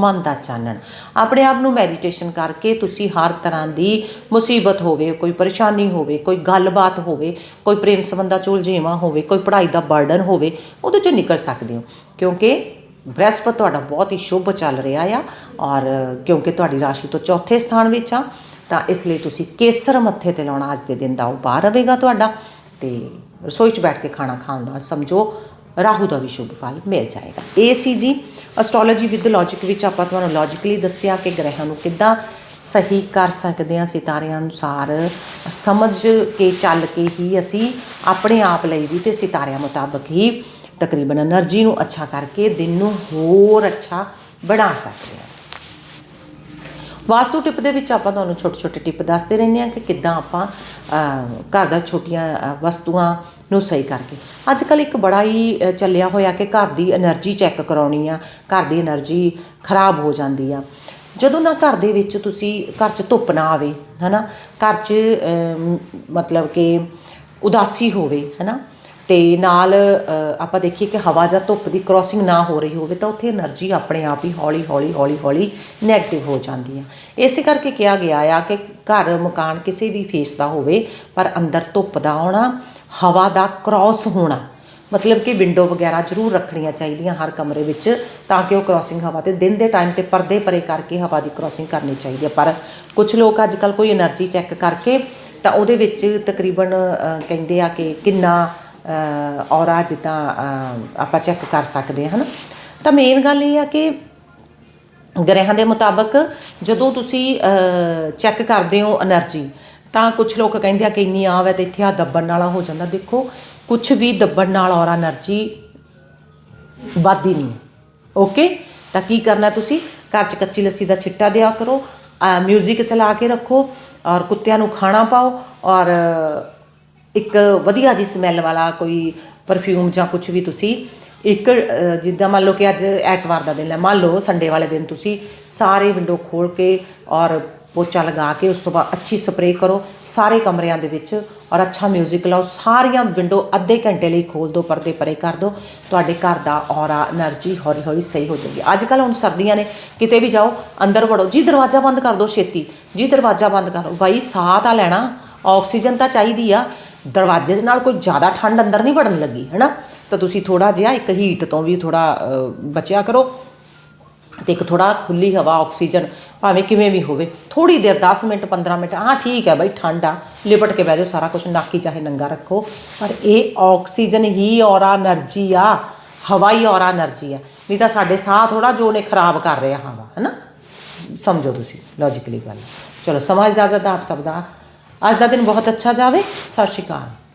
ਮਨ ਦਾ ਚਾਨਣ। ਆਪਣੇ ਆਪ ਨੂੰ ਮੈਡੀਟੇਸ਼ਨ ਕਰਕੇ ਤੁਸੀਂ ਹਰ ਤਰ੍ਹਾਂ ਦੀ ਮੁਸੀਬਤ ਹੋਵੇ, ਕੋਈ ਪਰੇਸ਼ਾਨੀ ਹੋਵੇ, ਕੋਈ ਗੱਲਬਾਤ ਹੋਵੇ, ਕੋਈ ਪ੍ਰੇਮ ਸੰਬੰਧਾਂ ਚ ਉਲਝੇਵਾਂ ਹੋਵੇ, ਕੋਈ ਪੜ੍ਹਾਈ ਦਾ ਬਰਡਨ ਹੋਵੇ, ਉਹਦੇ ਚੋਂ ਨਿਕਲ ਸਕਦੇ ਹੋ। ਕਿਉਂਕਿ ਬ੍ਰਹਿਸਪਤ ਤੁਹਾਡਾ ਬਹੁਤ ਹੀ ਸ਼ੁਭ ਚੱਲ ਰਿਹਾ ਆ ਔਰ ਕਿਉਂਕਿ ਤੁਹਾਡੀ ਰਾਸ਼ੀ ਤੋਂ ਚੌਥੇ ਸਥਾਨ ਵਿੱਚ ਆ, ਤਾਂ ਇਸ ਲਈ ਤੁਸੀਂ ਕੇਸਰ ਮੱਥੇ ਤੇ ਲਾਉਣਾ ਅੱਜ ਦੇ ਦਿਨ ਦਾ ਉਪਾਅ ਰਹੇਗਾ ਤੁਹਾਡਾ ਤੇ ਰਸੋਈ 'ਚ ਬੈਠ ਕੇ ਖਾਣਾ ਖਾਣ ਨਾਲ ਸਮਝੋ ਰਾਹੂ ਦਾ ਵੀ ਸ਼ੁਭ ਫਲ ਮਿਲ ਜਾਏਗਾ। ਇਹ ਸੀ ਜੀ ਐਸਟ੍ਰੋਲੋਜੀ ਵਿਦ ਲੌਜੀਕ ਵਿੱਚ ਆਪਾਂ ਤੁਹਾਨੂੰ ਲੌਜੀਕਲੀ ਦੱਸਿਆ ਕਿ ਗ੍ਰਹਿਾਂ ਨੂੰ ਕਿੱਦਾਂ ਸਹੀ ਕਰ ਸਕਦੇ ਹਾਂ, ਸਿਤਾਰਿਆਂ ਅਨੁਸਾਰ ਸਮਝ ਕੇ ਚੱਲ ਕੇ ਹੀ ਅਸੀਂ ਆਪਣੇ ਆਪ ਲਈ ਵੀ ਤੇ ਸਿਤਾਰਿਆਂ ਮੁਤਾਬਕ ਹੀ ਤਕਰੀਬਨ એનર્ਜੀ ਨੂੰ ਅੱਛਾ ਕਰਕੇ ਦਿਨ ਨੂੰ ਹੋਰ ਅੱਛਾ ਬਣਾ ਸਕਦੇ ਹਾਂ। ਵਾਸਤੂ ਟਿਪ ਦੇ ਵਿੱਚ ਆਪਾਂ ਤੁਹਾਨੂੰ ਛੋਟੇ ਛੋਟੇ ਟਿਪ ਦੱਸਦੇ ਰਹਿੰਦੇ ਹਾਂ ਕਿ ਕਿੱਦਾਂ ਆਪਾਂ ਘਰ ਦਾ ਛੋਟੀਆਂ ਵਸਤੂਆਂ ਨੂੰ ਸਹੀ ਕਰਕੇ। ਅੱਜ ਕੱਲ ਇੱਕ ਬੜਾ ਹੀ ਚੱਲਿਆ ਹੋਇਆ ਕਿ ਘਰ ਦੀ એનર્ਜੀ ਚੈੱਕ ਕਰਾਉਣੀ ਆ, ਘਰ ਦੀ એનર્ਜੀ ਖਰਾਬ ਹੋ ਜਾਂਦੀ ਆ। ਜਦੋਂ ਨਾ ਘਰ ਦੇ ਵਿੱਚ ਤੁਸੀਂ ਘਰ 'ਚ ਧੁੱਪ ਨਾ ਆਵੇ, ਹਨਾ, ਘਰ 'ਚ ਮਤਲਬ ਕਿ ਉਦਾਸੀ ਹੋਵੇ, ਹਨਾ, ਤੇ ਨਾਲ ਆਪਾਂ ਦੇਖੀਏ ਕਿ ਹਵਾ ਜਾਂ ਧੁੱਪ ਦੀ ਕ੍ਰੋਸਿੰਗ ਨਾ ਹੋ ਰਹੀ ਹੋਵੇ ਤਾਂ ਉੱਥੇ એનર્ਜੀ ਆਪਣੇ ਆਪ ਹੀ ਹੌਲੀ ਹੌਲੀ ਹੌਲੀ ਹੌਲੀ ਨੈਗੇਟਿਵ ਹੋ ਜਾਂਦੀ ਆ। ਇਸੇ ਕਰਕੇ ਕਿਹਾ ਗਿਆ ਆ ਕਿ ਘਰ, ਮਕਾਨ ਕਿਸੇ ਵੀ ਫੇਸ ਦਾ ਹੋਵੇ, ਪਰ ਅੰਦਰ ਧੁੱਪ ਦਾ ਆਉਣਾ ਹਵਾ ਦਾ ਕ੍ਰਾਸ ਹੋਣਾ। ਮਤਲਬ ਕਿ ਵਿੰਡੋ ਵਗੈਰਾ ਜ਼ਰੂਰ ਰੱਖਣੀਆਂ ਚਾਹੀਦੀਆਂ ਹਰ ਕਮਰੇ ਵਿੱਚ, ਤਾਂ ਕਿ ਉਹ ਕ੍ਰਾਸਿੰਗ ਹਵਾ ਤੇ ਦਿਨ ਦੇ ਟਾਈਮ ਤੇ ਪਰਦੇ ਪਰੇ ਕਰਕੇ ਹਵਾ ਦੀ ਕ੍ਰਾਸਿੰਗ ਕਰਨੀ ਚਾਹੀਦੀ ਹੈ। ਪਰ ਕੁਝ ਲੋਕ ਅੱਜ ਕੱਲ ਕੋਈ એનર્ਜੀ ਚੈੱਕ ਕਰਕੇ ਤਾਂ ਉਹਦੇ ਵਿੱਚ ਤਕਰੀਬਨ ਕਹਿੰਦੇ ਆ ਕਿ ਕਿੰਨਾ ਔਰਾ ਜਿੱਦਾਂ ਆਪਾਂ ਚੈੱਕ ਕਰ ਸਕਦੇ ਹਾਂ, ਹਨ? ਤਾਂ ਮੇਨ ਗੱਲ ਇਹ ਆ ਕਿ ਗ੍ਰਹਿਾਂ ਦੇ ਮੁਤਾਬਕ ਜਦੋਂ ਤੁਸੀਂ ਚੈੱਕ ਕਰਦੇ ਹੋ એનર્ਜੀ ਤਾਂ ਕੁਝ ਲੋਕ ਕਹਿੰਦੇ ਆ ਕਿ ਇੰਨੀ ਆਵ ਹੈ ਤੇ ਇੱਥੇ ਆ ਦੱਬਣ ਵਾਲਾ ਹੋ ਜਾਂਦਾ। ਦੇਖੋ ਕੁਝ ਵੀ ਦੱਬਣ ਨਾਲ ਔਰ એનર્ਜੀ ਵੱਧਦੀ ਨਹੀਂ। ਓਕੇ ਤਾਂ ਕੀ ਕਰਨਾ ਤੁਸੀਂ? ਘਰ 'ਚ ਕੱਚੀ ਲੱਸੀ ਦਾ ਛਿੱਟਾ ਦਿਆ ਕਰੋ ਮਿਊਜ਼ਿਕ ਚਲਾ ਕੇ ਰੱਖੋ ਔਰ ਕੁੱਤਿਆਂ ਨੂੰ ਖਾਣਾ ਪਾਓ ਔਰ ਇੱਕ ਵਧੀਆ ਜੀ ਸਮੈਲ ਵਾਲਾ ਕੋਈ ਪਰਫਿਊਮ ਜਾਂ ਕੁਝ ਵੀ ਤੁਸੀਂ ਇੱਕ ਜਿੱਦਾਂ ਮੰਨ ਲਓ ਕਿ ਅੱਜ ਐਤਵਾਰ ਦਾ ਦਿਨ ਹੈ। ਮੰਨ ਲਓ ਸੰਡੇ ਵਾਲੇ ਦਿਨ ਤੁਸੀਂ ਸਾਰੇ ਵਿੰਡੋ ਖੋਲ ਕੇ ਔਰ ਪੋਚਾ ਲਗਾ ਕੇ ਉਸ ਤੋਂ ਬਾਅਦ ਅੱਛੀ ਸਪਰੇਅ ਕਰੋ ਸਾਰੇ ਕਮਰਿਆਂ ਦੇ ਵਿੱਚ ਔਰ ਅੱਛਾ 뮤직 ਲਾਓ। ਸਾਰੀਆਂ ਵਿੰਡੋ ਅੱਧੇ ਘੰਟੇ ਲਈ ਖੋਲ ਦਿਓ ਪਰਦੇ ਪਰੇ ਕਰ ਦਿਓ ਤੁਹਾਡੇ ਘਰ ਦਾ ਔਰਾ એનર્ਜੀ ਹੌਲੀ ਹੌਲੀ ਸਹੀ ਹੋ ਜਾਏਗੀ। ਅੱਜ ਕੱਲ ਹੁਣ ਸਰਦੀਆਂ ਨੇ, ਕਿਤੇ ਵੀ ਜਾਓ, ਅੰਦਰ ਵੜੋ। ਜੀ ਦਰਵਾਜ਼ਾ ਬੰਦ ਕਰ ਦਿਓ ਛੇਤੀ। ਜੀ ਦਰਵਾਜ਼ਾ ਬੰਦ ਕਰੋ ਬਾਈ, ਸਾਹ ਤਾਂ ਲੈਣਾ। ਆਕਸੀਜਨ ਤਾਂ ਚਾਹੀਦੀ ਆ। ਦਰਵਾਜ਼ੇ ਦੇ ਨਾਲ ਕੋਈ ਜ਼ਿਆਦਾ ਠੰਡ ਅੰਦਰ ਨਹੀਂ ਵੜਨ ਲੱਗੀ, ਹੈਨਾ? ਤਾਂ ਤੁਸੀਂ ਥੋੜਾ ਜਿਹਾ ਇੱਕ ਹੀਟ ਤੋਂ ਵੀ ਥੋੜਾ ਬਚਿਆ ਕਰੋ। ਤੇ ਇੱਕ ਥੋੜਾ ਖੁੱਲੀ ਹਵਾ ਆਕਸੀਜਨ ਭਾਵੇਂ ਕਿਵੇਂ ਵੀ ਹੋਵੇ ਥੋੜੀ ਦੇਰ 10 ਮਿੰਟ 15 ਮਿੰਟ ਹਾਂ ਠੀਕ ਹੈ ਬਾਈ ਠੰਡ ਆ ਲਿਪਟ ਕੇ ਬਹਿ ਜਾਓ ਸਾਰਾ ਕੁਝ ਨਾਕੀ ਚਾਹੇ ਨੰਗਾ ਰੱਖੋ ਪਰ ਇਹ ਆਕਸੀਜਨ ਹੀ ਔਰਾ એનર્ਜੀ ਆ ਹਵਾਈ ਔਰਾ એનર્ਜੀ ਆ ਨਹੀਂ ਤਾਂ ਸਾਡੇ ਸਾਹ ਥੋੜਾ ਜੋ ਨੇ ਖਰਾਬ ਕਰ ਰਿਹਾ ਹਵਾ ਹੈਨਾ ਸਮਝੋ ਤੁਸੀਂ ਲੌਜੀਕਲੀ ਗੱਲ ਚਲੋ ਸਮਾਂ ਇਜਾਜ਼ਤ ਆਪ ਸਭ ਦਾ ਅੱਜ ਦਾ ਦਿਨ ਬਹੁਤ ਅੱਛਾ ਜਾਵੇ ਸਤਿ ਸ਼੍ਰੀ ਅਕਾਲ